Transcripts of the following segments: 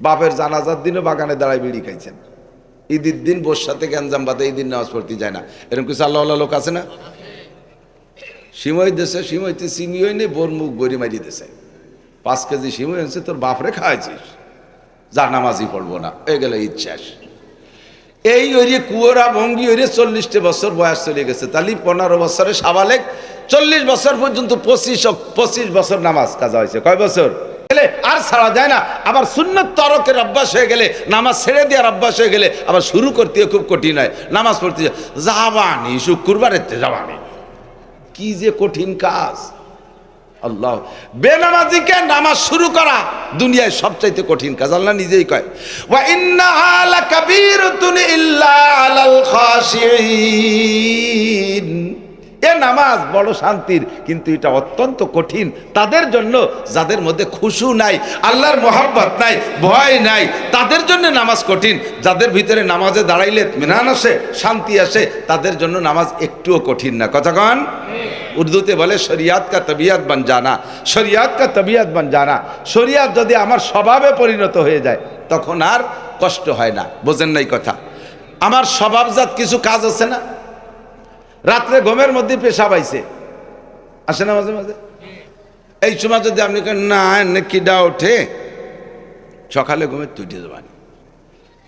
বাপের জানাজার দিনও বাগানে দাঁড়ায় বিড়ি খাইছেন। ঈদের দিন বর্ষাতে গ্যাঞ্জাম বাদে দিন নামাজ পড়তে যায় না। এরকম কিছু আল্লাহ লোক আছে না? সিমই দেশে সিমইতে সিমিও নেই বোর মুখ বড়ি মারি দেশে পাঁচ কেজি সিমই আনছে তোর বাপরে খাওয়াইছিস। যা নামাজই পড়ব না হয়ে গেল শেষ এই ওইরে কুয়োরা ভঙ্গি ওইরে চল্লিশটা বছর বয়স চলে গেছে। তাহলে পনেরো বছরে সাবালেক, চল্লিশ বছর পর্যন্ত পঁচিশ পঁচিশ বছর নামাজ কাজা হয়েছে। কয় বছর? গেলে আর ছাড়া যায় না। আবার সুন্নত তরকের অভ্যাস হয়ে গেলে, নামাজ ছেড়ে দেওয়ার অভ্যাস হয়ে গেলে, আবার শুরু করতে খুব কঠিন হয়। নামাজ পড়তে যাবানি শুক্রবারের যাবানি কি যে কঠিন কাজ। আল্লাহ, বেনামাজিকে নামাজ শুরু করা দুনিয়ায় সবচাইতে কঠিন কাজ, আল্লাহ নিজেই কয়, ওয়া এ নামাজ বড় শান্তির, কিন্তু এটা অত্যন্ত কঠিন। তাদের জন্য যাদের মধ্যে খুশু নাই, আল্লাহর মোহাব্বত নাই, ভয় নাই, তাদের জন্য নামাজ কঠিন। যাদের ভিতরে নামাজে দাঁড়াইলে মেনান আসে, শান্তি আসে, তাদের জন্য নামাজ একটুও কঠিন না। কথা কন? উর্দুতে বলে, শরিয়াত কা তবিয়াত বান জানা। শরিয়াত কা তবিয়াত বান জানা। শরিয়াত যদি আমার স্বভাবে পরিণত হয়ে যায়, তখন আর কষ্ট হয় না। বোঝেন নাই কথা। আমার স্বভাবজাত কিছু কাজ আছে না? রাত্রে ঘুমের মধ্যে পেশা পাইছে আসে না মাঝে মাঝে? এই সময় যদি আপনি না কিডা ওঠে? সকালে ঘুমে তুটে যাবেন।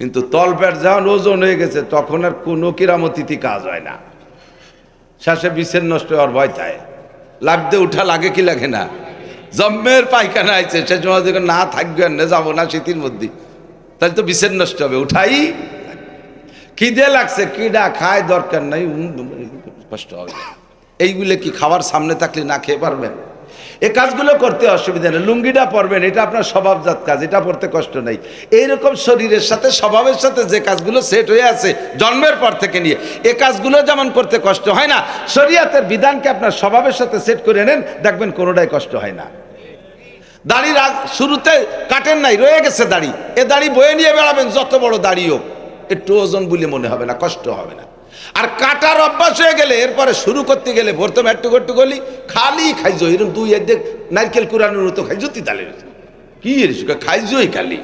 কিন্তু তলপেট যখন ওজন হয়ে গেছে, তখন আর কোনো কিরামতিথি কাজ হয় না। শেষে বিষের নষ্ট হওয়ার ভয় থাকে লাগতে উঠা লাগে কি লাগে না? জম্মের পায়খানা আছে সে সময় যখন না, থাকবে আর না যাব না শীতের মধ্যে। তাহলে তো বিষের নষ্ট হবে, উঠাই খিদে লাগছে, কিডা খায় দরকার নাই কষ্ট হবে। এইগুলো কি খাওয়ার সামনে থাকলে না খেয়ে পারবেন? এ কাজগুলো করতে অসুবিধা নেই। লুঙ্গিটা পরবেন, এটা আপনার স্বভাবজাত কাজ, এটা পড়তে কষ্ট নেই। এইরকম শরীরের সাথে, স্বভাবের সাথে যে কাজগুলো সেট হয়ে আছে জন্মের পর থেকে নিয়ে, এ কাজগুলো যেমন করতে কষ্ট হয় না, শরীয়তের বিধানকে আপনার স্বভাবের সাথে সেট করে নেন, দেখবেন কোনোটাই কষ্ট হয় না। দাড়ি শুরুতে কাটেন নাই, রয়ে গেছে দাড়ি। এ দাড়ি বয়ে নিয়ে বেড়াবেন, যত বড় দাড়ি হোক। একটু ওজন বলে মনে হবে না, কষ্ট হবে না। আর কাটার অভ্যাস হয়ে গেলে এরপরে শুরু করতে গেলে প্রথম একটু একটু গলি খালি খাইজো এরকম দুই এক নারকেল কুরানোর মতো খাইজো তিতালে কি খাইজোই খালি।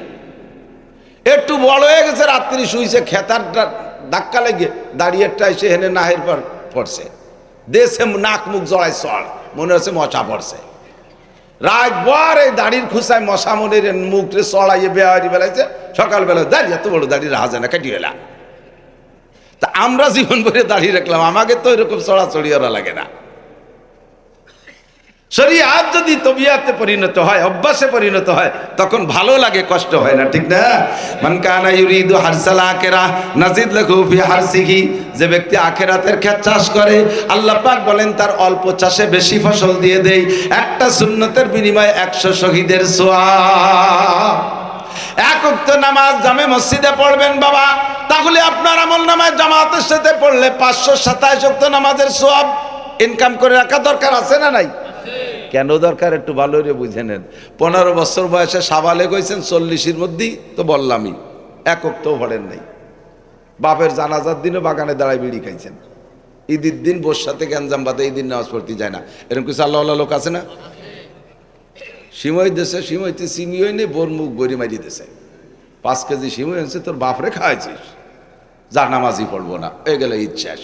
একটু বড় হয়ে গেছে, রাত্রি শুইছে, খেতার ধাক্কা লেগে দাঁড়িয়েটা এসে হেনে নাহের পর পড়ছে। দেশে নাক মুখ জড়ায় চড় মনে হচ্ছে মশা পড়ছে। রাত বর এই দাড়ির খুসায় মশা মনের মুখে চড়াইয়ে বেহারি বেলাইছে। সকালবেলা দাঁড়িয়ে, এত বড় দাড়ি রাহা যায় না কাটিয়ে তা আমরা জীবন ভরে দাঁড়িয়ে রাখলাম, আমাকে তো এরকম চড়াচড়ি ওরা লাগে না। শরীয়ত যদি তবিয়াতে পরিণত হয়, অভ্যাসে পরিণত হয়, তখন ভালো লাগে, কষ্ট হয় না, ঠিক না? মান কানা ইউরিদু হারসাল আখিরা, নাজিদ লাহু ফি হারসিহি, যে ব্যক্তি আখিরাতের ক্ষেত চাষ করে, আল্লাহ পাক বলেন তার অল্প চাষে বেশি ফসল দিয়ে দেই, একটা সুন্নতের বিনিময়ে 100 শহীদের সওয়াব এক উক্ত নামাজ জামে মসজিদে পড়বেন বাবা। তাহলে আপনার আমল নামায় জামাতের সাথে পড়লে পাঁচশো সাতাশ উক্ত নামাজের সব ইনকাম করে রাখা দরকার আছে না নাই? কেন দরকার? একটু ভালো করে বুঝে নেন। পনেরো বছর বয়সে সাবালে গেছেন, চল্লিশের মধ্যেই তো বললামই একক তো ভরেন নাই। বাপের জানাজার দিনও বাগানে দাঁড়ায় বিড়ি খাইছেন। ঈদের দিন বর্ষাতে গ্যাঞ্জাম বাদে এই দিন নামাজ পড়তে যায় না। এরকম কিছু আল্লাহ লোক আছে না? সিমই দেশে সিমইতে সিমিও নেই বোর মুখ বড়ি মারি দেশে। পাঁচ কেজি সিমই আনছে, তোর বাপরে খাওয়াইছিস। যা নামাজই পড়ব না হয়ে গেল শেষ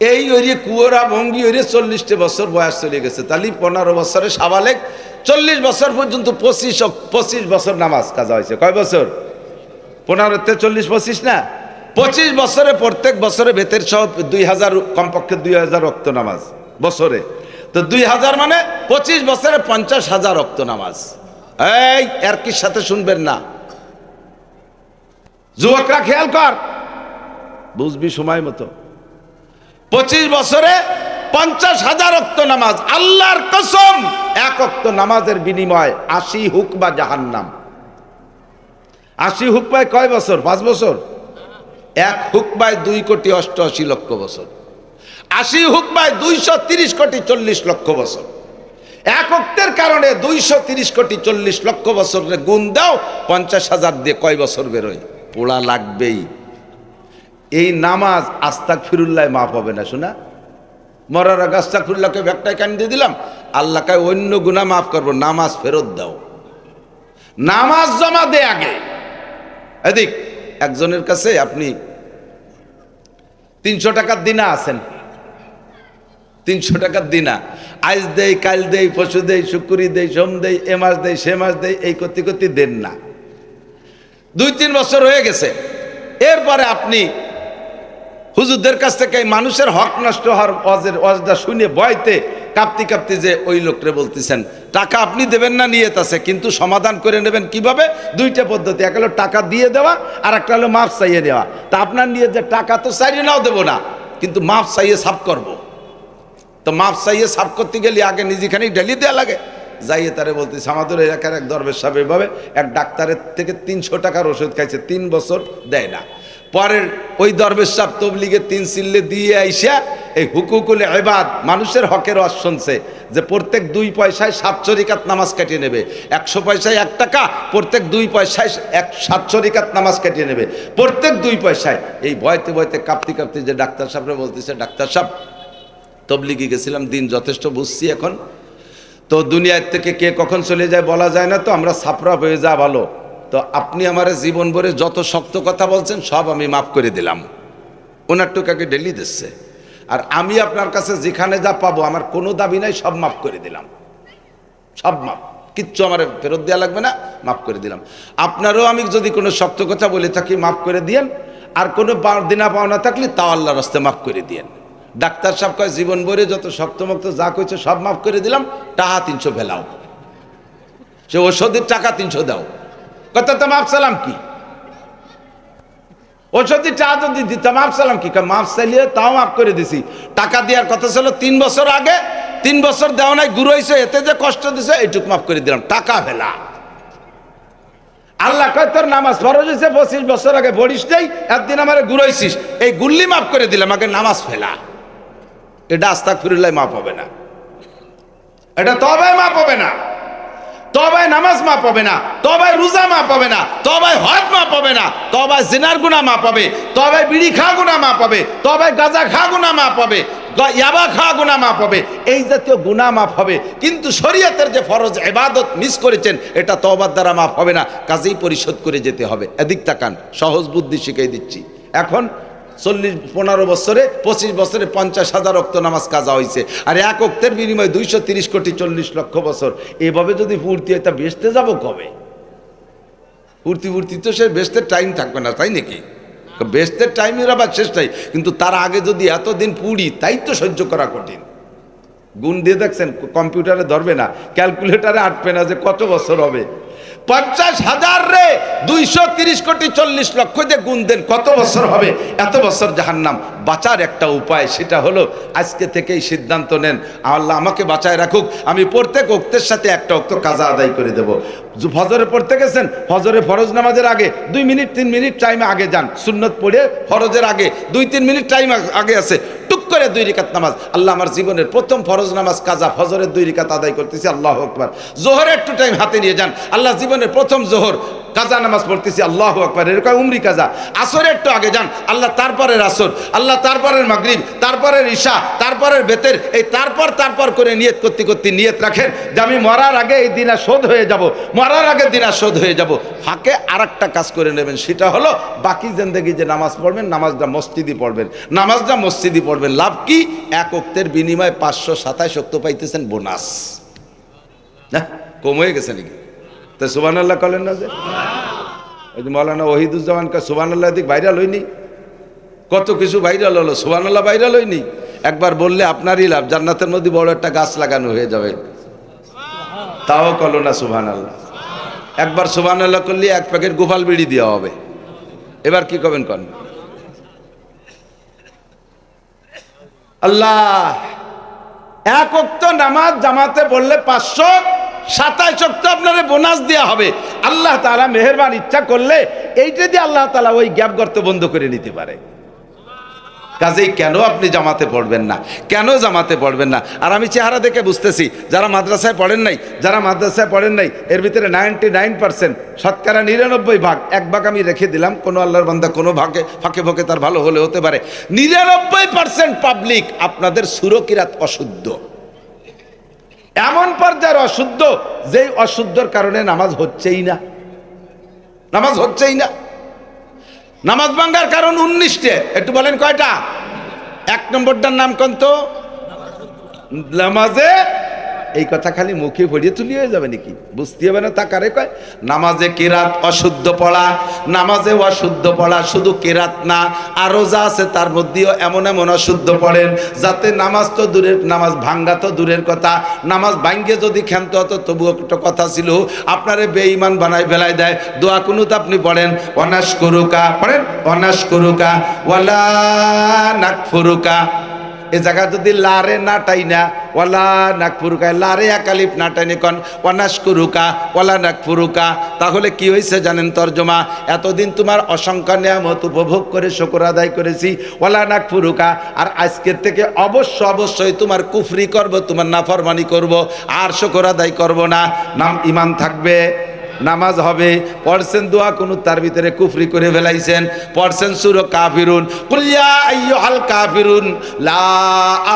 এই ওইরে কুয়োরা ভঙ্গি ওইরে চল্লিশটা বছর বয়স চলে গেছে। তাহলে পনেরো বছরে সাবালেক, চল্লিশ বছর পর্যন্ত পঁচিশ পঁচিশ বছর নামাজ কাজা হয়েছে। কয় বছর? পনেরোতে চল্লিশ পঁচিশ না? পঁচিশ বছরে প্রত্যেক বছরে বেতের সব দুই হাজার, কমপক্ষে দুই হাজার রক্ত নামাজ, বছরে। তো দুই হাজার মানে পঁচিশ বছরে পঞ্চাশ হাজার রক্ত নামাজ। এই আর সাথে শুনবেন না? যুবকরা খেয়াল কর। বুঝবি সময় মতো। পঁচিশ বছরে পঞ্চাশ হাজার অক্ত নামাজ, আল্লাহর কসম, এক অক্ত নামাজের বিনিময় আশি হুক বা জাহান্নাম। আশি হুক পায় কয় বছর? পাঁচ বছর? এক হুক পায় দুই কোটি অষ্টআশি লক্ষ বছর। আশি হুক পায় দুইশো তিরিশ কোটি চল্লিশ লক্ষ বছর। এক অক্তের কারণে দুইশো তিরিশ কোটি চল্লিশ লক্ষ বছরের গুণ দাও, পঞ্চাশ হাজার দিয়ে কয় বছর বেরোয়? পোড়া লাগবেই। এই নামাজ আস্তাক ফিরুল্লাহ মাফ হবে না, শোনা। মরার আগে আস্তাক ফিরুল্লাহকে ব্যাগটায় কান দিয়ে দিলাম, আল্লাহকে অন্য গুণা মাফ করব, নামাজ ফেরত দাও। নামাজ জমা দে আগে। এদিক, একজনের কাছে আপনি তিনশো টাকার দিনা আছেন। তিনশো টাকার দিনা। আজ দেই, কাল দেই পশু দেই, শুকুরি দেই, সোম দেই, এ মাস দেই, সে মাস দেই, এই করতে করতে দেন না। দুই তিন বছর হয়ে গেছে। এরপরে আপনি হুজুরদের কাছ থেকে মানুষের হক নষ্ট হওয়ার অজের অজটা শুনে বয়তে কাঁপতে কাঁপতে যে ওই লোকরে বলতেছেন, টাকা আপনি দেবেন না নিয়ে আছে, কিন্তু সমাধান করে নেবেন কীভাবে? দুইটা পদ্ধতি, এক হলো টাকা দিয়ে দেওয়া, আর একটা হলো মাফ চাইয়ে দেওয়া। তা আপনার নিয়ে যে টাকা তো চাইয়ে নাও দেবো না, কিন্তু মাফ চাইয়ে সাফ করব। তো মাফ চাইয়ে সাফ করতে গেলে আগে নিজেখানেই ডেলি দেওয়া লাগে। যাইয়ে তারে বলতেছে, আমাদের এলাকার এক দরবেশ সাহেব এভাবে এক ডাক্তারের থেকে তিনশো টাকার ওষুধ খাইছে, তিন বছর দেয় না। পরের ওই দরবেশ সাহেব তবলিগে তিন সিল্লে দিয়ে আইসা এই হুকুকুলে এবাদ মানুষের হকের ওয়াজ শুনছে যে প্রত্যেক দুই পয়সায় সাতশো রিকাত নামাজ কাটিয়ে নেবে। একশো পয়সায় এক টাকা, প্রত্যেক দুই পয়সায় এক সাতশো রিকাত নামাজ কাটিয়ে নেবে। প্রত্যেক দুই পয়সায়, এই ভয়তে ভয়তে কাঁপতে কাঁপতে যে ডাক্তার সাহেবরা বলতেছে, ডাক্তার সাহেব তবলিগে গেছিলাম, দিন যথেষ্ট বুঝছি এখন। তো দুনিয়ার থেকে কে কখন চলে যায় বলা যায় না, তো আমরা সাপরা হয়ে যা ভালো। তো আপনি আমার জীবন ভরে যত শক্ত কথা বলছেন, সব আমি মাফ করে দিলাম। ওনার টুকাকে ডেলি দিচ্ছে। আর আমি আপনার কাছে যেখানে যা পাবো, আমার কোনো দাবি নাই, সব মাফ করে দিলাম। সব মাপ কিচ্ছু আমার ফেরত দেওয়া লাগবে না, মাফ করে দিলাম। আপনারও আমি যদি কোনো শক্ত কথা বলে থাকি, মাফ করে দিয়েন। আর কোনো দিনা পাওনা থাকলে তাও আল্লাহর রাস্তে মাফ করে দিয়েন। ডাক্তার সাহেব কয়, জীবন ভরে যত শক্তমক্ত যা কইছে সব মাফ করে দিলাম, টাকা তিনশো ফেলাও। সে ওষুধের টাকা তিনশো দাও। কত তো মাফ সালাম কি? ওষুধের চা যদি দিতাম মাফ সালাম কি? মাফ চাইলে তাও মাফ করে দিছি। টাকা দেওয়ার কথা ছিল তিন বছর আগে, তিন বছর দেওয়া নাই গুরু হয়েছে এতে যে কষ্ট দিছে, এইটুক মাফ করে দিলাম, টাকা ফেলা। আল্লাহ কয়, তোর নামাজ ফরজ হয়েছে, পঁচিশ বছর আগে পড়িস নেই, একদিন আমার গুরইছিস এই গুল্লি মাফ করে দিলাম, আগে নামাজ ফেলা। এটা আস্তা ফিরুল্লাহ মাফ হবে না। এটা তবে মাপ হবে না। তবায় নামাজ মা পাবে না। তবায় রোজা মা পাবে না। তবায় হজ মা পাবে না। তবায় জিনার গুণা মা পাবে তবায় বিড়ি খা গুণা মা পাবে তবায় গাঁজা খা গুণা মা পাবে গ- ইয়াবা খা গুণা মাপ হবে। এই জাতীয় গুণা মাপ হবে। কিন্তু শরীয়তের যে ফরজ এবাদত মিস করেছেন, এটা তবার দ্বারা মাপ হবে না। কাজেই পরিশোধ করে যেতে হবে। এদিক তাকান। সহজ বুদ্ধি শিখিয়ে দিচ্ছি। এখন চল্লিশ, পনেরো বছরে, পঁচিশ বছরে পঞ্চাশ হাজার অক্ত নামাজ কাজা হয়েছে আর এক অক্তের বিনিময়ে দুইশো তিরিশ কোটি চল্লিশ লক্ষ বছর। এভাবে যদি ফুর্তি হয়, তা বেচতে যাব কবে? ফুর্তি ফুর্তি তো সে বেচতে টাইম থাকবে না, তাই নাকি? বেচতে টাইমের আবার শেষটাই কিন্তু তার আগে যদি এতদিন পুড়ি, তাই তো সহ্য করা কঠিন। গুণ দিয়ে দেখছেন, কম্পিউটারে ধরবে না, ক্যালকুলেটারে আটবে না যে কত বছর হবে। পঞ্চাশ হাজার রে, দুইশো তিরিশ কোটি চল্লিশ লক্ষ যে গুণ দেন। কত বছর হবে? এত বছর জাহান্নাম। বাঁচার একটা উপায় সেটা হলো আজকে থেকেই সিদ্ধান্ত নেন। আল্লাহ আমাকে বাঁচায় রাখুক। আমি প্রত্যেক অক্তের সাথে একটা অক্ত কাজা আদায় করে দেব। ফজরে পড়তে গেছেন? ফজরে ফরজ নামাজের আগে দুই মিনিট, তিন মিনিট টাইমে আগে যান। সুন্নত পড়ে ফরজের আগে। দুই, তিন মিনিট টাইম আগে আছে। করে দুই রিকাত নামাজ। আল্লাহ আমার জীবনের প্রথম ফরজ নামাজ কাজা, ফজরের দুই রিকাত আদায় করতেছি, আল্লাহ আকবার। জোহরের একটু টাইম হাতে নিয়ে যান। আল্লাহ জীবনের প্রথম জোহর কাজা নামাজ পড়তেছি, আল্লাহ আকবার। এরকম উমরি কাজা আসরে একটু আগে যান, আল্লাহ তারপরের আসর, আল্লাহ তারপরের মাগরিব, তারপরের ঈশা, তারপরের বেতের, এই তারপর তারপর করে নিয়ত করতে করতে নিয়ত রাখেন যে আমি মরার আগে এই দিনা শোধ হয়ে যাব, মরার আগে দিনা শোধ হয়ে যাব। ফাঁকে আর কাজ করে নেবেন, সেটা হলো বাকি জিন্দগি যে নামাজ পড়বেন, নামাজটা মসজিদই পড়বেন। নামাজটা মসজিদই পড়বেন, লাভ কি? এক অক্তের বিনিময়ে পাঁচশো সাতাশ অক্ত পাইতেছেন বোনাস। হ্যাঁ কম হয়ে গেছে নাকি? তো সুবান আল্লাহ কলেন না যে? ওই যে মৌলানা ওহিদুজ্জামান কা সুবান আল্লাহ দিক ভাইরাল হয়নি? কত কিছু ভাইরাল হলো সুবান আল্লাহ ভাইরাল হয়নি? একবার বললে আপনারই লাভ, জান্নাতের মধ্যে বড় একটা গাছ লাগানো হয়ে যাবে। তাও কলো না সুবান আল্লাহ একবার সুবান আল্লাহ করলে এক প্যাকেট গোপাল বিড়ি দেওয়া হবে। এবার কি করবেন কন? আল্লাহ, এক নামাজ জামাতে বললে পাঁচশো সাতাশ অক্ত আপনার বোনাস দেওয়া হবে। আল্লাহ তালা মেহরবান ইচ্ছা করলে এইটা দিয়ে আল্লাহ তালা ওই গ্যাপ গর্ত বন্ধ করে নিতে পারে। কাজেই কেন আপনি জামাতে পড়বেন না? কেন জামাতে পড়বেন না? আর আমি চেহারা দেখে বুঝতেছি, যারা মাদ্রাসায় পড়েন নাই, যারা মাদ্রাসায় পড়েন নাই, এর ভিতরে নাইনটি নাইন পার্সেন্ট শতকরা নিরানব্বই ভাগ, এক ভাগ আমি রেখে দিলাম, কোনো আল্লাহর বান্দা কোনো ভাগে, ফাঁকে ফাঁকে তার ভালো হলে হতে পারে। নিরানব্বই পার্সেন্ট পাবলিক আপনাদের সুরকিরাত অশুদ্ধ। এমন পর্যায়ের অশুদ্ধ, যেই অশুদ্ধর কারণে নামাজ হচ্ছেই না। নামাজ হচ্ছেই না। নামাজ ভাঙ্গার কারণ উনিশটে একটু বলেন কয়টা? এক নম্বরটার নাম কন্ত? নামাজে এই কথা খালি মুখে ভরিয়ে তুলি হয়ে যাবে নাকি? বুঝতে হবে না তা কারে কয়? নামাজে কেরাত অশুদ্ধ পড়া, নামাজে অশুদ্ধ পড়া শুধু কেরাত না আরও যা আছে তার মধ্যেও এমন এমন অশুদ্ধ পড়েন, যাতে নামাজ তো দূরের, নামাজ ভাঙ্গা তো দূরের কথা, নামাজ ভাঙ্গে যদি ক্ষান্ত হতো তবুও একটা কথা ছিল, আপনারে বেঈমান বানাই ফেলাই দেয়। দোয়া কুনুত আপনি পড়েন অনাস করুকা পড়েন অনাস করুকা ওয়ালা নাক ফুরুকা এ জায়গা যদি লারে না টাই না ওয়ালা নাগপুরুকা লারে একালিপ না টাইনে কন ওয়ানাস কুরুকা ওয়ালা নাকফুরুকা। তাহলে কি হয়েছে জানেন তর্জমা? এতদিন তোমার অসংখ্য নিয়ামত উপভোগ করে, শকর আদায় করেছি, ওয়ালা নাকফুরুকা। আর আজকের থেকে অবশ্য অবশ্যই তোমার কুফরি করব, তোমার নাফরমানি করব, আর শকর আদায় করব না। নাম ইমান থাকবে। নামাজ হবে। পড়ছেন দোয়া কোনো তার ভিতরে কুফরি করে ফেলাইছেন। পড়ছেন সুর কাফিরুন। কুলিয়া আইয়ুহাল কাফিরুন, লা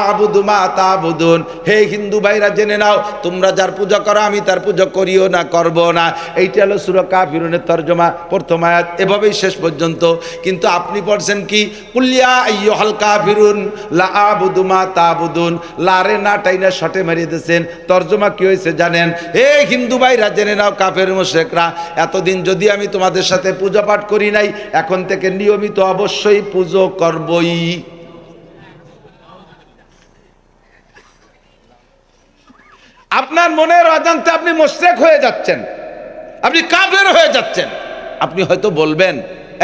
আবুদু মা তাবুদুন। হে হিন্দু ভাইরা, জেনে নাও, তোমরা যার পূজা করো, আমি তার পূজা করিও না, করব না। এইটা হলো সুর কাফিরুনের তর্জমা, প্রথম আয়াত, এভাবেই শেষ পর্যন্ত। কিন্তু আপনি পড়ছেন কি? কুলিয়া আইয়ুহাল কাফিরুন, লা আবুদু মা তাবুদুন। লারে না টাইনা শটে মারিয়ে দিয়েছেন। তর্জমা কি হয়েছে জানেন? হে হিন্দু ভাইরা, জেনে নাও, কাফের মুশরিকরা এতদিন যদি আমি তোমাদের সাথে পূজা পাঠ করি নাই, এখন থেকে নিয়মিত অবশ্যই পুজো করবই। আপনার মনের অজান্তে আপনি মোশরেক হয়ে যাচ্ছেন, আপনি কাফের হয়ে যাচ্ছেন। আপনি হয়তো বলবেন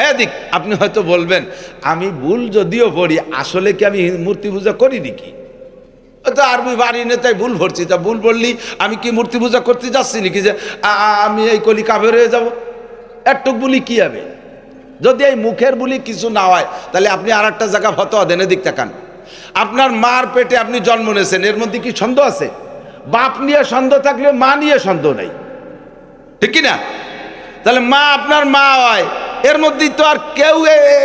এদিক আপনি হয়তো বলবেন, আমি ভুল যদিও পড়ি, আসলে কি আমি মূর্তি পূজা করি নাকি তো আরবি বাড়ি নেই তাই ভুল ভরছি তা ভুল বললি আমি কি মূর্তি পূজা করতে যাচ্ছি নাকি যে আমি এই কলি কাফের হয়ে যাব? একটুক বলি কি হবে যদি এই মুখের বলি কিছু না হয়, তাহলে আপনি আর একটা জায়গা ফতোয়া দেন, এদিক তাকান। আপনার মার পেটে আপনি জন্ম নিয়েছেন, এর মধ্যে কি সন্দেহ আছে? বাপ নিয়ে সন্দেহ থাকলে মা নিয়ে সন্দেহ নাই। ঠিক না? তাহলে মা আপনার মা হয়, এর মধ্যেই তো আর কেউ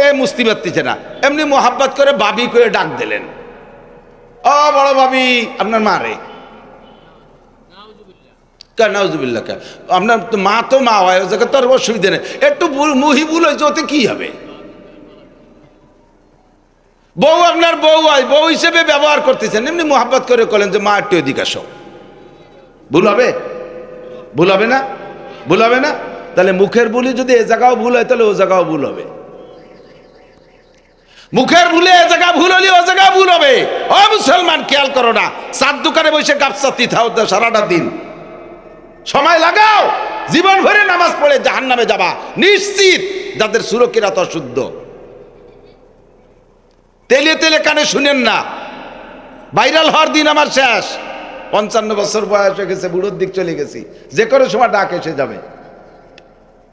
এ মুস্তি পারতেছে না। এমনি মোহাব্বত করে বাবি করে ডাক দিলেন। ও বড় ভাবি, আপনার মা রে। নাউজুবিল্লাহ আপনার মা তো মা হয় ও জায়গায় তো আর অসুবিধা নেই। একটু মুহি ভুল হয়েছে, ওতে কি হবে? বউ আপনার বউ হয় বউ হিসেবে ব্যবহার করতেছেন। এমনি মোহাব্বত করে করলেন যে, মা, একটু এদিকে আসো। ভুল হবে? ভুল হবে না? ভুল হবে না? তাহলে মুখের ভুলি যদি এ জায়গাও ভুল হয়, তাহলে ও জায়গাও ভুল হবে। মুখের ভুলে এ জায়গা ভুল হলে ও জায়গা ভুল হবে। ও মুসলমান, খেয়াল করো না। সাত দোকানে বসে গাপসাতি থাও তো সারাটা দিন। সময় লাগাও। জীবন ভরে নামাজ পড়ে জাহান নামে যাবা। নিশ্চিত যাদের সুরক্ষিরা তো শুদ্ধ তেলে তেলে কানে শুনেন না। ভাইরাল হওয়ার দিন আমার শেষ। পঞ্চান্ন বছর বয়স হয়ে গেছে, বুড়োর দিক চলে গেছি। যে কোনো সময় ডাক এসে যাবে।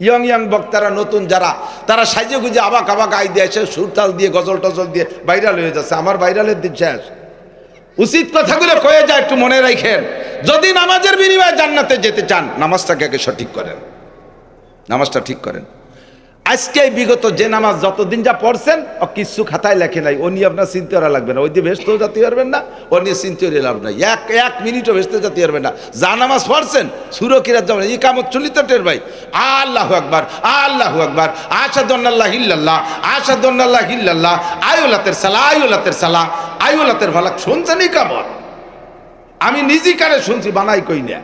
ইয়ং ইয়ং বক্তারা, নতুন যারা, তারা সাইজে গুজে আবাক আবাক আই দিয়ে এসে সুরতাল দিয়ে, গজল টজল দিয়ে ভাইরাল হয়ে যাচ্ছে। আমার ভাইরালের দিন শেষ। উচিত কথাগুলো কয়ে যায়, একটু মনে রাখেন। যদি নামাজের বিনিময়ে জান্নাতে যেতে চান, নামাজটাকে আগে সঠিক করেন। নামাজটা ঠিক করেন। আজকে বিগত যে নামাজ যতদিন যা পড়ছেন, ও কিছু খাতায় লেখে নাই। ও নিয়ে আপনার চিনতে করা লাগবে না। ওই দিয়ে ভেস্তেও যেতে পারবেন না, ও নিয়ে চিনতে লাভ নাই। এক এক মিনিটও ভেস্তে যেতে পারবেন না। যা নামাজ পড়ছেন সুরকিরাত যাবেন এই কামত চলি তো টের ভাই। আল্লাহ আকবার আল্লাহ আকবার। আসাদুল্লাহ হিল্লাল্লাহ আসাদুল্লাহ হিল্লাল্লাহ আয়ুলাতের সালা আয়ুলাতের সালা। আয়ুলাতের ভালাক শুনছেন এই কামত আমি নিজে কারে শুনছি, বানাই কই না।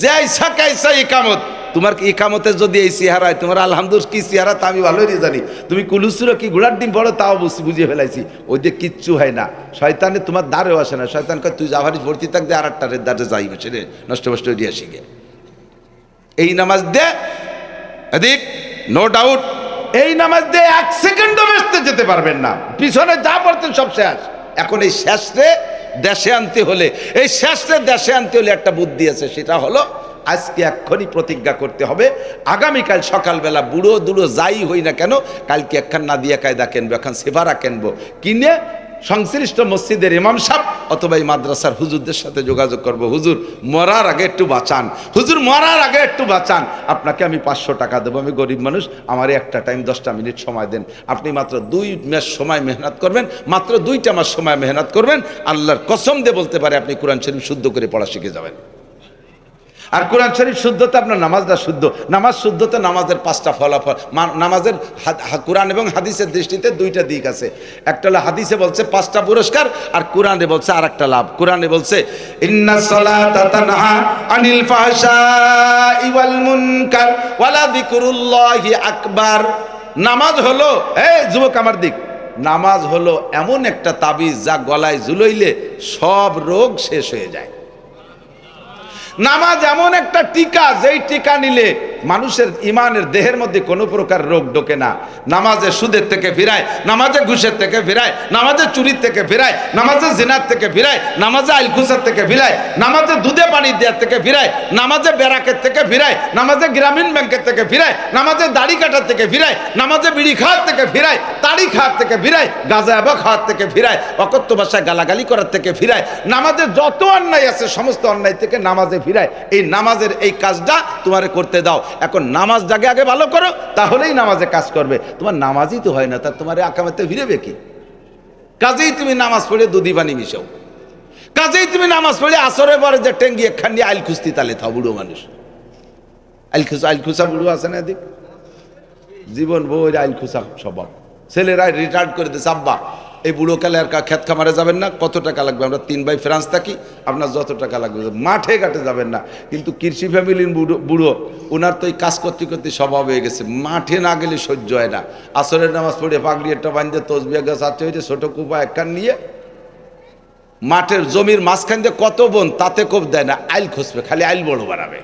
যে আইসা কাইসা ইকামত। তোমার কি ইকামতের যদি এই চেহারায় তোমার আলহামদুল কি চেহারা? তা আমি ভালোই জানি। তুমি কুলুসুরো কি ঘোড়ার ডিম বড়? তাও বুঝ- বুঝিয়ে ফেলাইছি। ওই যে কিচ্ছু হয় না। শয়তানে তোমার দ্বারেও আসে না। শয়তান কয়, তুই জাভারি ভর্তি থাকতে আর একটা দ্বারে যাই বসে রে। নষ্ট নষ্ট দিয়ে শিখে এই নামাজ দে। এদিক নো ডাউট এই নামাজ দিয়ে এক সেকেন্ডও বেসতে যেতে পারবেন না। পিছনে যা পড়তেন সব শেষ। এখন এই শেষরে দেশে আনতে হলে, এই শেষরে দেশে আনতে হলে একটা বুদ্ধি আছে, সেটা হলো আজকে এক্ষুনি প্রতিজ্ঞা করতে হবে। আগামীকাল সকালবেলা বুড়ো দুড়ো যাই হই না কেন, কালকে একখান নাদিয়া কায়দা কিনবো এখন সেভারা কিনবো। কিনে সংশ্লিষ্ট মসজিদের ইমাম সাহেব অথবা এই মাদ্রাসার হুজুরদের সাথে যোগাযোগ করব। হুজুর, মরার আগে একটু বাঁচান। হুজুর, মরার আগে একটু বাঁচান। আপনাকে আমি পাঁচশো টাকা দেবো। আমি গরিব মানুষ, আমার একটা টাইম দশটা মিনিট সময় দেন। আপনি মাত্র দুই মাস সময় মেহনত করবেন, মাত্র দুইটা মাস সময় মেহনত করবেন। আল্লাহর কসম দিয়ে বলতে পারে, আপনি কোরআন শরীফ শুদ্ধ করে পড়া শিখে যাবেন। আর কোরআন শরীফ শুদ্ধতে আপনার নামাজটা শুদ্ধ। নামাজ শুদ্ধতে নামাজের পাঁচটা ফলাফল। নামাজের কোরআন এবং হাদিসের দৃষ্টিতে দুইটা দিক আছে। একটা হলো হাদিসে বলছে পাঁচটা পুরস্কার, আর কোরআনে বলছে আর একটা লাভ। কোরআনে বলছে আনিল আকবার। নামাজ হলো এই যুবক আমার দিক। নামাজ হলো এমন একটা তাবিজ যা গলায় ঝুলইলে সব রোগ শেষ হয়ে যায়। নামাজ এমন একটা টিকা যেই টিকা নিলে মানুষের ইমানের দেহের মধ্যে কোনো প্রকার রোগ ঢোকে না নামাজে সুদের থেকে ফিরায় নামাজে ঘুষের থেকে ফিরায় নামাজে চুরির থেকে ফিরায় নামাজে জিনার থেকে ফিরায় নামাজে আইলখুসার থেকে ফিরায় নামাজে দুধে পানি দেওয়ার থেকে ফিরায় নামাজে বেরাকের থেকে ফিরায় নামাজে গ্রামীণ ব্যাংকের থেকে ফিরায় নামাজে দাড়ি কাটার থেকে ফিরায় নামাজে বিড়ি খাওয়ার থেকে ফিরায় তাড়ি খাওয়ার থেকে ফিরায় গাঁজা এবং খাওয়ার থেকে ফিরায় অকথ্য ভাষায় গালাগালি করার থেকে ফিরায় নামাজে যত অন্যায় আছে সমস্ত অন্যায় থেকে নামাজে ফিরায় এই নামাজের এই কাজটা তোমারে করতে দাও। এখন নামাজ জাগে আগে ভালো করো, তাহলেই নামাজে কাজ করবে। তোমার নামাজই তো হয় না তার তোমার আকামাতে ফিরেবে কি? কাজেই তুমি নামাজ পড়ে দুধি পানি মিশাও। কাজেই তুমি নামাজ পড়ে আসরে পরে যে টেঙ্গি একখান দিয়ে আইল খুস্তি তালে থাও বুড়ো মানুষ। আইল খুসা আইল খুসা বুড়ো আছে না এদিক? জীবন বই আইল খুসা স্বভাব। ছেলেরা রিটায়ার্ড করে দিয়েছে আব্বা এই বুড়ো কালে আর ক্ষেত খামারে যাবেন না। কত টাকা লাগবে? আমরা তিন ভাই ফ্রান্স থাকি, আপনার যত টাকা লাগবে। মাঠে ঘাটে যাবেন না। কিন্তু কৃষি ফ্যামিলির বুড়ো বুড়ো ওনার তো এই কাজ করতে করতে স্বভাব হয়ে গেছে। মাঠে না গেলে সহ্য হয় না। আসরের নামাজ পড়ে পাগড়ি একটা বাঁধতে তসবিয়া গাছ আছে হয়েছে ছোটো কুপা একখান নিয়ে মাঠের জমির মাঝখান দিয়ে কত বোন তাতে কোপ দেয় না, আইল খুঁজবে খালি আইল বড় বাড়াবে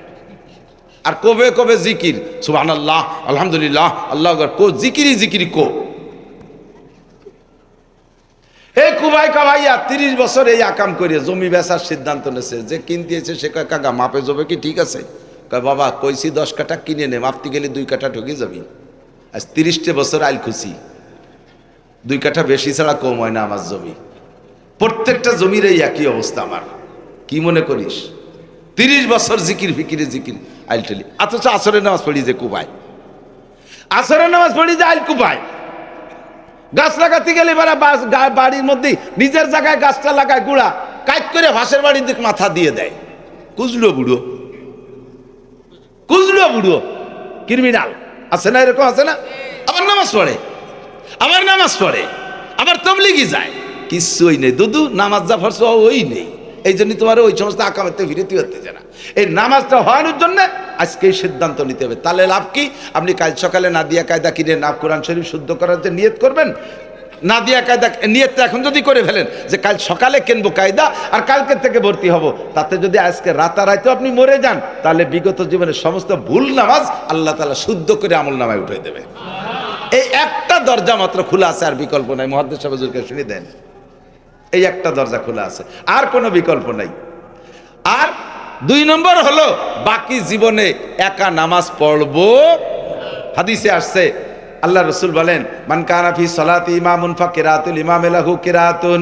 আর কবে কবে জিকির। সুবাহ আল্লাহ আলহামদুলিল্লাহ, আল্লাহ কো জিকিরি জিকিরি কো। এই কুবাই কাবাইয়া, তিরিশ বছর এই আকাম করে জমি বেচার সিদ্ধান্ত নেছে যে কিনতেছে সে কয়, কাকা, মাপে যাবে কি? ঠিক আছে। কয়, বাবা, কইছি দশ কাঠা কিনে নে, মাপতে গেলে দুই কাঠা ঢুকে যাবি। আজ তিরিশটে বছর আইল খুশি। দুই কাঠা বেশি ছাড়া কম হয় না আমার জমি। প্রত্যেকটা জমির এই একই অবস্থা আমার। কি মনে করিস? তিরিশ বছর জিকির, ফিকিরে, জিকির, আইল টেলি অথচ আসরের নামাজ পড়ি যে কুবাই। আসরের নামাজ পড়ি যে আইল কুবাই। গাছ লাগাতে গেলে বাড়ির মধ্যে নিজের জায়গায় গাছটা লাগায় গুড়া কাজ করে ভাসের বাড়ির দিক মাথা দিয়ে দেয়। কুজলো বুড়ো। কুজলো বুড়ো। ক্রিমিনাল। আছে না এরকম আছে না? আবার নামাজ পড়ে। আবার নামাজ পড়ে। আবার তবলিগি যায়। কিচ্ছুই নেই। দুদু, নামাজ যা ফরস ওই নেই। এই জন্য তোমার ওই সমস্ত আকামাতে ফিরেতে হতে না। এই নামাজটা হওয়ানোর জন্য আজকে এই সিদ্ধান্ত নিতে হবে। তাহলে লাভ কি? আপনি কাল সকালে নাদিয়া কায়দা কিনে না, কোরআন শরীফ শুদ্ধ করার যে নিয়ত করবেন? নাদিয়া কায়দা, নিয়তটা এখন যদি করে ফেলেন যে কাল সকালে কিনবো কায়দা আর কালকে থেকে ভর্তি হব, তাতে যদি আজকে রাতারাইতেও আপনি মরে যান, তাহলে বিগত জীবনের সমস্ত ভুল নামাজ আল্লাহ তালা শুদ্ধ করে আমল নামায় উঠে দেবে। এই একটা দরজা মাত্র খোলা আছে, আর বিকল্প নাই। মহাদ্দেশ হুজুরকে শুনে দেন। এই একটা দরজা খোলা আছে। আর কোনো বিকল্প নাই। আর দুই নম্বর হলো, বাকি জীবনে একা নামাজ পড়ব। হাদিসে আসছে, আল্লাহ রসুল বলেন, মান কানাফি সলাতি ইমামুন ফা কেরাতুল ইমাম এলাহু কিরাতুন।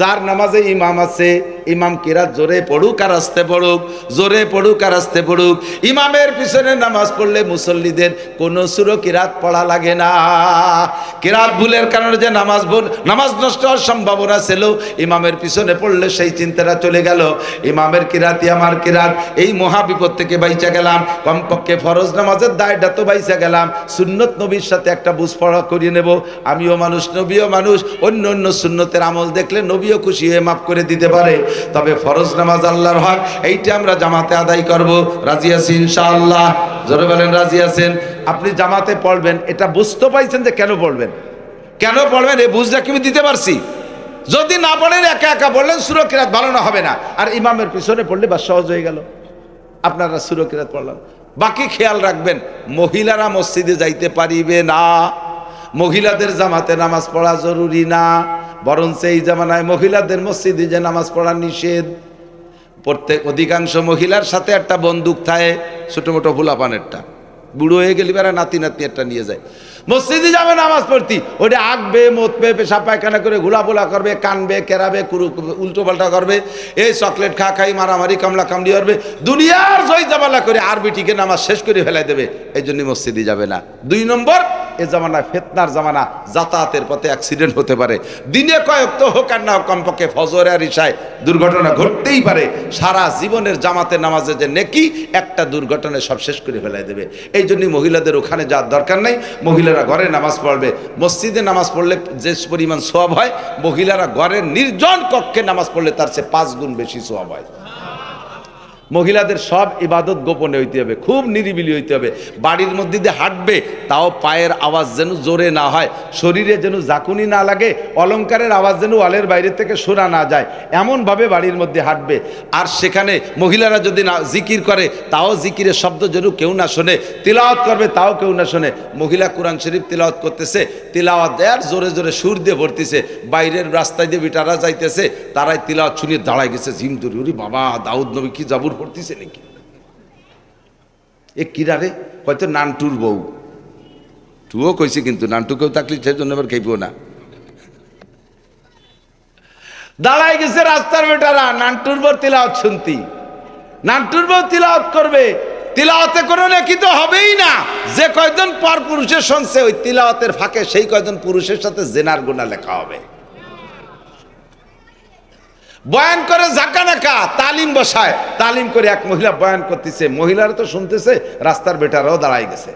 যার নামাজে ইমাম আছে, ইমাম কিরাত জোরে পড়ুক আর আসতে পড়ুক, জোরে পড়ুক আর আসতে পড়ুক। ইমামের পিছনে নামাজ পড়লে মুসল্লিদের কোনো সুরো কিরাত পড়া লাগে না। কিরাত ভুলের কারণে যে নামাজ ভুল, নামাজ নষ্ট হওয়ার সম্ভাবনা ছিল, ইমামের পিছনে পড়লে সেই চিন্তাটা চলে গেল। ইমামের কিরাতি আমার কিরাত, এই মহাবিপদ থেকে বাইচা গেলাম। কমপক্ষে ফরজ নামাজের দায়টা তো বাইচা গেলাম। সুন্নত নবীর সাথে একটা বুঝ পড়া করিয়ে নেব। আমিও মানুষ, নবীও মানুষ, অন্য অন্য সুন্নতের আমল দেখলে নবীও খুশি হয়ে মাফ করে দিতে পারে। তবে ফরজ নামাজ আল্লাহর হক, এইটা আমরা জামাতে আদায় করব। রাজি আছি ইনশাআল্লাহ। জোরে বলেন, রাজি আছেন? আপনি জামাতে পড়বেন, এটা বুঝতে পাইছেন যে কেন পড়বেন? কেন পড়বেন? এই বুঝটা কি দিতে পারছি। যদি না পড়েন, একা একা বললেন সুরক্ষিরাত ভালো না, হবে না। আর ইমামের পিছনে পড়লে বা সহজ হয়ে গেল। আপনারা সুরক্ষিরাত পড়লাম। বাকি খেয়াল রাখবেন, মহিলারা মসজিদে যাইতে পারিবে না। মহিলাদের জামাতে নামাজ পড়া জরুরি না বরং সেই জামানায় মহিলাদের মসজিদে যে নামাজ পড়া নিষেধ। প্রত্যেক অধিকাংশ মহিলার সাথে একটা বন্দুক থাকে, ছোটো মোটো ফুলাপানেরটা। বুড়ো হয়ে গেলি বেড়া নাতি নাতি একটা নিয়ে যায়। মসজিদে যাবে নামাজ পড়তি, ওটা আঁকবে, মতবে পেশা পায়খানা করে ঘোলাফোলা করবে, কানবে, কেরাবে কুরু উল্টো পাল্টা করবে, এই চকলেট খা খাই, মারামারি, কামলা কামড়ি করবে, দুনিয়ার জয় জামালা করে আরবিটিকে নামাজ শেষ করে ফেলাই দেবে, এই জন্য মসজিদে যাবে না। দুই নম্বর এ জামানায় ফেতনার জামানা যাতায়াতের পথে অ্যাক্সিডেন্ট হতে পারে। দিনে কয়েক তো হোক আর না কমপক্ষে ফজর আর ইশায়। দুর্ঘটনা ঘটতেই পারে। সারা জীবনের জামাতে নামাজে যে নেকি, একটা দুর্ঘটনায় সব শেষ করে ফেলাই দেবে। এই জন্যই মহিলাদের ওখানে যাওয়ার দরকার নেই। মহিলারা ঘরে নামাজ পড়বে। মসজিদে নামাজ পড়লে যে পরিমাণ সোয়াব হয়, মহিলারা ঘরের নির্জন কক্ষে নামাজ পড়লে তার চেয়ে পাঁচ গুণ বেশি সোয়াব হয়। মহিলাদের সব ইবাদত গোপনে হইতে হবে, খুব নিরিবিলি হইতে হবে। বাড়ির মধ্যে দিয়ে হাঁটবে, তাও পায়ের আওয়াজ যেন জোরে না হয়, শরীরে যেন জাকুনি না লাগে অলংকারের আওয়াজ যেন ওয়ালের বাইরে থেকে শোনা না যায়, এমনভাবে বাড়ির মধ্যে হাঁটবে। আর সেখানে মহিলারা যদি না জিকির করে, তাও জিকিরের শব্দ যেন কেউ না শোনে, তিলাওয়াত করবে, তাও কেউ না শোনে। মহিলা কোরআন শরীফ তিলাওয়াত করতেছে, তিলাওয়াত দেয়ার জোরে জোরে সুর দিয়ে ভরতেছে, বাইরের রাস্তায় দিয়ে বিটারা যাইতেছে, তারাই তিলাওয়াত শুনিয়ে দাঁড়ায় গেছে ঝিমদুরি উরি বাবা, দাউদ নবী কি জাবুর পড়তেছে নাকি? এ কিরা রে হয়তো নানটুর বউ। টুও কইছে কিন্তু, নানটুকেও থাকলে সেজন্য এবার খেইবো না। দাঁড়ায় গেছে রাস্তার বেটারা, নানটুর বউ তিলাওয়াত শুনতি। নানটুর বউ তিলাওয়াত করবে। তিলাওয়াতে কোনো নাকি তো হবেই না। যে কয়জন পর পুরুষের শুনছে ওই তিলাওয়াতের ফাঁকে সেই কয়জন পুরুষের সাথে জেনার গুণা লেখা হবে। বয়ান করে ঝাঁকা নাকা, তালিম বসায়। তালিম করে এক মহিলা বয়ান করতেছে, মহিলারা তো শুনতেছে, রাস্তার বেটারাও দাঁড়াই গেছে।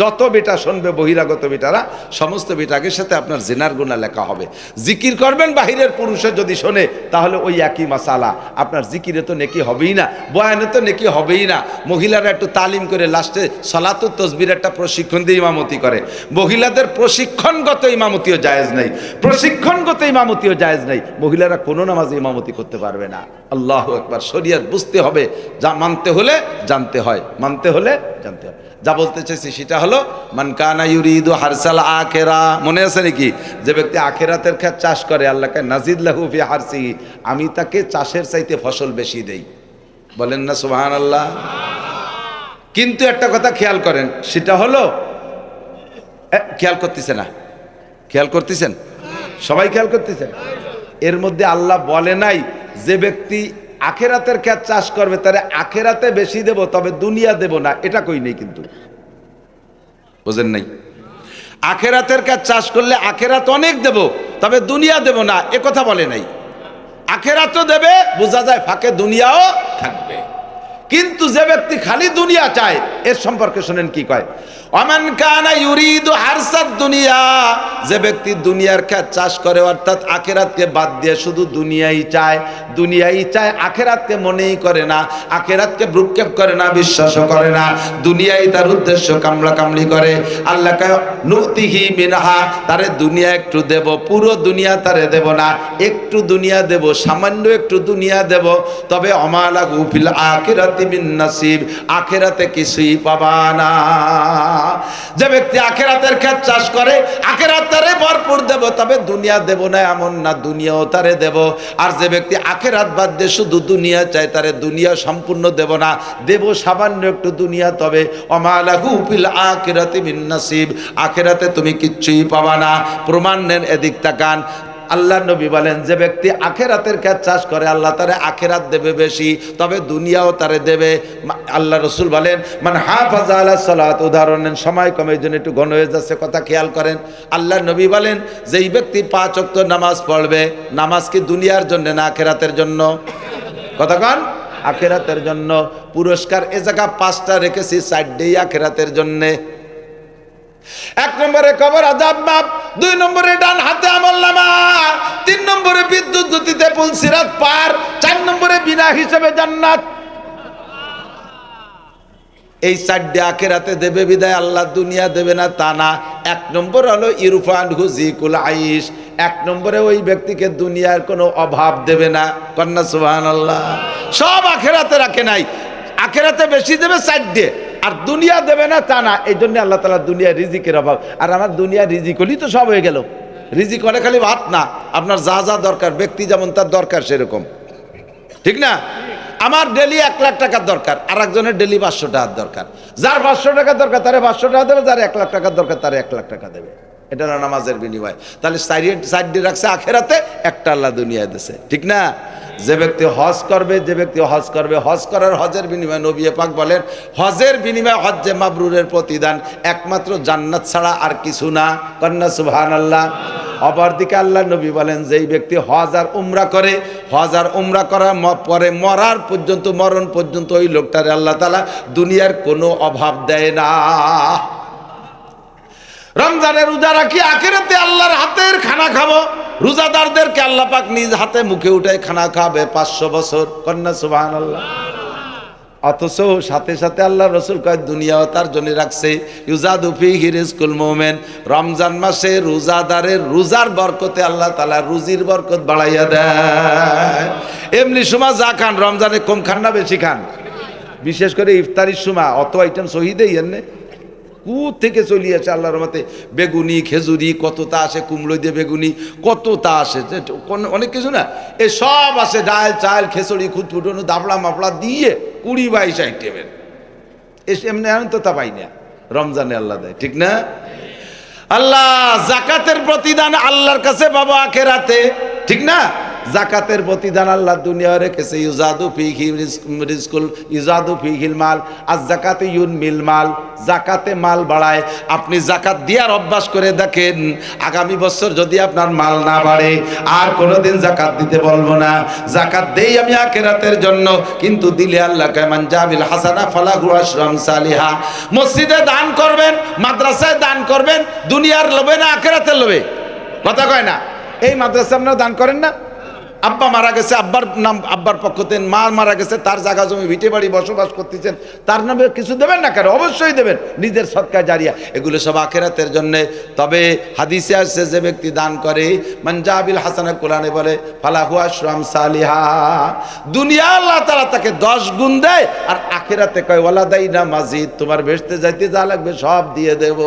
যত বেটা শুনবে, বহিরাগত বেটারা, সমস্ত বেটাকে সাথে আপনার জেনার গুণা লেখা হবে। জিকির করবেন, বাহিরের পুরুষে যদি শোনে, তাহলে ওই একই মাসালা। আপনার জিকিরে তো নেকি হবেই না, বয়ানে তো নেকি হবেই না। মহিলারা একটু তালিম করে লাস্টে সলাতু তসবির একটা প্রশিক্ষণ দিয়ে ইমামতি করে। মহিলাদের প্রশিক্ষণগত ইমামতিও জায়েজ নেই। প্রশিক্ষণগত ইমামতিও জায়েজ নেই। মহিলারা কোনো নামাজে ইমামতি করতে পারবে না। আল্লাহ একবার শরিয়াত বুঝতে হবে। যা মানতে হলে জানতে হয়, মানতে হলে জানতে হয় যা বলতে চাইছি সেটা হলো মানকানা ইউরিদু হারসাল আখেরা। মনে আছে নাকি? যে ব্যক্তি আখেরাতের খেত চাষ করে, আল্লাহকে নাজিদ লাহুফি হারসি, আমি তাকে চাষের চাইতে ফসল বেশি দেই। বলেন না সুবাহান আল্লাহ কিন্তু একটা কথা খেয়াল করেন, সেটা হলো খেয়াল করতেছে না? খেয়াল করতেছেন? সবাই খেয়াল করতেছেন? এর মধ্যে আল্লাহ বলে নাই যে ব্যক্তি আখেরাতের খ্যাত চাষ করবে, তারে আখেরাতে বেশি দেব, তবে দুনিয়া দেব না, এটা কই নেই কিন্তু। বোঝেন নাই? আখেরাতের কাজ চাষ করলে আখেরাত অনেক দেব, তবে দুনিয়া দেব না, এ কথা বলে নাই। আখেরাতও দেবে, বোঝা যায় ফাঁকে দুনিয়াও থাকবে। কিন্তু যে ব্যক্তি খালি দুনিয়া চায়, এর সম্পর্কে শোনেন কি কয়? অমান কানা ইউরিদু হারসাদ দুনিয়া। যে ব্যক্তি দুনিয়ার খ্যাত চাষ করে, অর্থাৎ আখেরাতকে বাদ দিয়ে শুধু দুনিয়াই চায় দুনিয়াই চায়, আখেরাতকে মনেই করে না, আখেরাতকে ভ্রুক্ষেপ করে না, বিশ্বাসও করে না, দুনিয়াই তার উদ্দেশ্য কামলা কামলি করে। আল্লাহ নুতিহি মিনহা তারে দুনিয়া একটু দেব, পুরো দুনিয়া তারে দেব না, একটু দুনিয়া দেব, সামান্য একটু দুনিয়া দেব, তবে অমালা গুফিল আখেরাতি মিন নাসিব, আখেরাতে কিছুই পাবা না। যে ব্যক্তি আখেরাতের ক্ষেত চাষ করে আখেরাত তারে ভরপুর দেব, তবে দুনিয়া দেব না, এমন না, দুনিয়াও তারে দেব। আর যে ব্যক্তি আখেরাত বাদ দিয়ে শুধু দুনিয়া চায়, তারে দুনিয়া সম্পূর্ণ দেব না। দেব সামান্য একটু দুনিয়া, তবে অমালাহু ফিল আখিরাতি মিন আখেরাতে তুমি কিচ্ছুই পাবা না। প্রমাণ নেন এদিক তাকান আল্লাহ নবী বলেন, যে ব্যক্তি আখেরাতের কাজ চাষ করে, আল্লাহ তারে আখেরাত দেবে বেশি, তবে দুনিয়াও তারে দেবে। আল্লাহ রসুল বলেন মানে হাফাজা আল্লাহ সালাত, উদাহরণ নেন, সময় কমে জন্য একটু ঘন হয়ে যাচ্ছে, কথা খেয়াল করেন। আল্লাহ নবী বলেন যে এই ব্যক্তি পাঁচ অক্ত নামাজ পড়বে, নামাজ কি দুনিয়ার জন্য না আখেরাতের জন্য? কতক্ষণ আখেরাতের জন্য। পুরস্কার এ জায়গা পাঁচটা রেখেছি সাইডেই আখেরাতের জন্যে। এক নম্বরে কবর, আজাব মাপ। দুই নম্বরে ডান হাতে আমল নামা। তিন নম্বরে বিদ্যুৎ গতিতে পুল সিরাত পার। চার নম্বরে বিনা হিসেবে জান্নাত। এই চারটে আখেরাতে দেবে বিদায় আল্লাহ, দুনিয়া দেবে না তা না। এক নম্বর হলো ইরফান হুজিকুল আইস এক নম্বরে ওই ব্যক্তিকে দুনিয়ার কোনো অভাব দেবে না। কন্যা সুবাহান আল্লাহ সব আখেরাতে রাখে নাই। আখেরাতে বেশি দেবে চারটে। আর দুনিয়া দেবে না তা না, এই জন্য আল্লাহ তালা দুনিয়া রিজিকের অভাব। আর আমার দুনিয়া রিজিক হলেই তো সব হয়ে গেল। রিজিক হলে খালি ভাত না, আপনার যা যা দরকার, ব্যক্তি যেমন তার দরকার সেরকম। ঠিক না? আমার ডেলি এক লাখ টাকার দরকার আর একজনের ডেলি পাঁচশো টাকার দরকার। যার পাঁচশো টাকার দরকার, তারে পাঁচশো টাকা দেবে, যার এক লাখ টাকার দরকার, তারে এক লাখ টাকা দেবে। এটা নামাজের বিনিময়। তাহলে সাইড সাইড রাখছে আখেরাতে, একটা আল্লাহ দুনিয়ায় দেশে ঠিক না? যে ব্যক্তি হজ করবে, যে ব্যক্তি হজ করবে, হজ করার হজের বিনিময়ে নবী পাক বলেন, হজের বিনিময়ে হজ্জে মাবরুরের প্রতিদান একমাত্র জান্নাত ছাড়া আর কিছু না। কন্যা সুবহান আল্লাহ অপরদিকে আল্লাহ নবী বলেন, যেই ব্যক্তি হজ আর উমরা করে, হজ আর উমরা করার পরে মরার পর্যন্ত, মরণ পর্যন্ত ওই লোকটারে আল্লাহ তালা দুনিয়ার কোনো অভাব দেয় না। রমজানের রোজা রাখি, আখেরাতে আল্লাহর হাতের খানা খাব। রোজাদারদেরকে আল্লাহ পাক নিজ হাতে মুখে উঠে খানা খাবে পাঁচশো বছর। কন্যা সুবাহ আল্লাহ অথচ সাথে সাথে আল্লাহ রসুল কয়, দুনিয়াও তার জন্য রাখছে। ইউজাদুফি হিরিজকুল মোমেন। রমজান মাসে রোজাদারের রোজার বরকতে আল্লাহ তালা রুজির বরকত বাড়াইয়া দেয়। এমনি সময় যা খান, রমজানে কম খান না বেশি খান? বিশেষ করে ইফতারির সময়, অত আইটেম শহীদেই এনে কু থেকে চলি আসে আল্লাহর মতে বেগুনি, খেজুরি, কত তা আসে, কুমড়ো দিয়ে বেগুনি, কত তা আসে অনেক কিছু না? এ সব আসে ডাল, চাল, খেসড়ি খুটফুটনো দাবড়া মাপড়া দিয়ে কুড়ি বাইশ আইটেমের। এমনি আমি তো তা পাই না। রমজানে আল্লাহ দেয়, ঠিক না? আল্লাহ জাকাতের প্রতিদান আল্লাহর কাছে বাবা আখেরাতে, ঠিক না? জাকাতের প্রতিদান আল্লাহ দুনিয়া রেখেছে, ইউজাদু ফিহি রিজকুল ইউজাদু ফিহিল মাল আর জাকাতে ইউন মিল মাল, জাকাতে মাল বাড়ায়। আপনি জাকাত দেওয়ার অভ্যাস করে দেখেন, আগামী বছর যদি আপনার মাল না বাড়ে, আর কোনোদিন জাকাত দিতে বলব না। জাকাত দেই আমি আখেরাতের জন্য, কিন্তু দিলে আল্লাহ কেমন জাবিল হাসানা ফালাহু আশরাম সালিহা। মসজিদে দান করবেন, মাদ্রাসায় দান করবেন, দুনিয়ার লোভে না আখেরাতের লোভে? কথা কয় না? এই মাদ্রাসা আপনারা দান করেন না? আব্বা মারা গেছে, আব্বার নাম, আব্বার পক্ষতেন মা মারা গেছে, তার জায়গা জমি, ভিটে বাড়ি বসবাস করতেছেন। তার নামে কিছু দেবেন না কেন? অবশ্যই দেবেন। নিজের সৎকার জারিয়া। এগুলো সব আখেরাতের জন্য। তবে হাদিসে আসছে, যে ব্যক্তি দান করে মঞ্জাবিল হাসানা, কোরআনে বলে, ফালাহু আশরাম সালিহা। দুনিয়া আল্লাহ তারা তাকে দশ গুণ দেয়, আর আখেরাতে কয় ওয়ালা দেয় না মাজিদ, তোমার বেসতে যাইতে যা লাগবে সব দিয়ে দেব।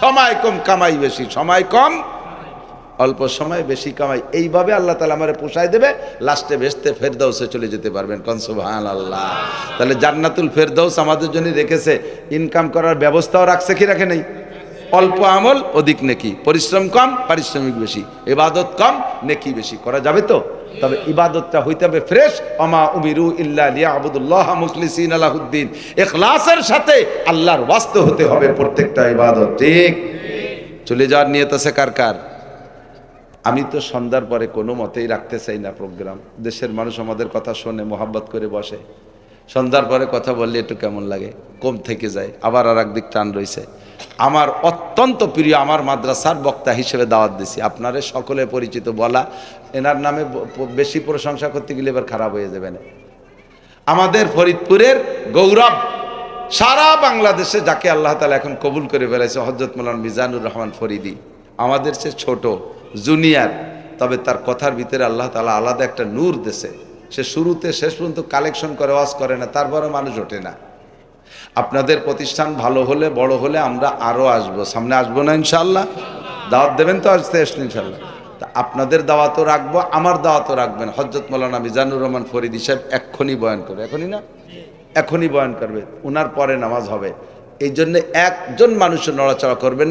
সময় কম, কামাই বেশি। সময় কম অল্প সময় বেশি কামাই, এইভাবে আল্লাহ তালা আমারে পোষায় দেবে লাস্টে ভেস্তে ফেরদাউসে চলে যেতে পারবেন কনসুবহান আল্লাহ তাহলে জান্নাতুল ফেরদাউস আমাদের জন্য রেখেছে ইনকাম করার ব্যবস্থাও রাখছে কি রাখে নেই? অল্প আমল, অধিক নেকি। পরিশ্রম কম, পারিশ্রমিক বেশি। ইবাদত কম, নেকি বেশি। করা যাবে তো? তবে ইবাদতটা হইতে হবে ফ্রেশ অমা উমিরু ইল্লা লিয়া আবুদুল্লাহ মুখলিসিন আলাহুদ্দিন এখলাসের সাথে আল্লাহর ওয়াস্তে হতে হবে প্রত্যেকটা ইবাদত, ঠিক? চলে যাওয়ার নিয়ত আছে কার কার? আমি তো সন্ধ্যার পরে কোনো মতেই রাখতে চাই না প্রোগ্রাম। দেশের মানুষ আমাদের কথা শোনে, মোহাব্বত করে বসে। সন্ধ্যার পরে কথা বললে একটু কেমন লাগে? কম থেকে যায়? আবার আর একদিক টান রয়েছে আমার অত্যন্ত প্রিয় আমার মাদ্রাসার বক্তা হিসেবে দাওয়াত দিছি। আপনারে সকলে পরিচিত বলা, এনার নামে বেশি প্রশংসা করতে গেলে এবার খারাপ হয়ে যাবে না। আমাদের ফরিদপুরের গৌরব সারা বাংলাদেশে যাকে আল্লাহ তালা এখন কবুল করে ফেলেছে হজরত মোলান মিজানুর রহমান ফরিদি। আমাদের সে ছোট। জুনিয়র, তবে তার কথার ভিতরে আল্লাহ তালা আলাদা একটা নূর দেশে সে শুরুতে শেষ পর্যন্ত কালেকশন করে, ওয়াজ করে না তারপরে মানুষ ওঠে না। আপনাদের প্রতিষ্ঠান ভালো হলে, বড় হলে আমরা আরও আসব। সামনে আসব না ইনশাল্লাহ দাওয়াত দেবেন তো আসতে আসলে ইনশাল্লাহ তা আপনাদের দাওয়াতও রাখব, আমার দাওয়াতও রাখবেন। হজরত মৌলানা মিজানুর রহমান ফরিদি সাহেব এক্ষুনি বয়ান করবে। এখনই না? এখনই বয়ান করবে। উনার পরে নামাজ হবে। এই জন্য একজন মানুষের নড়াচড়া করবেন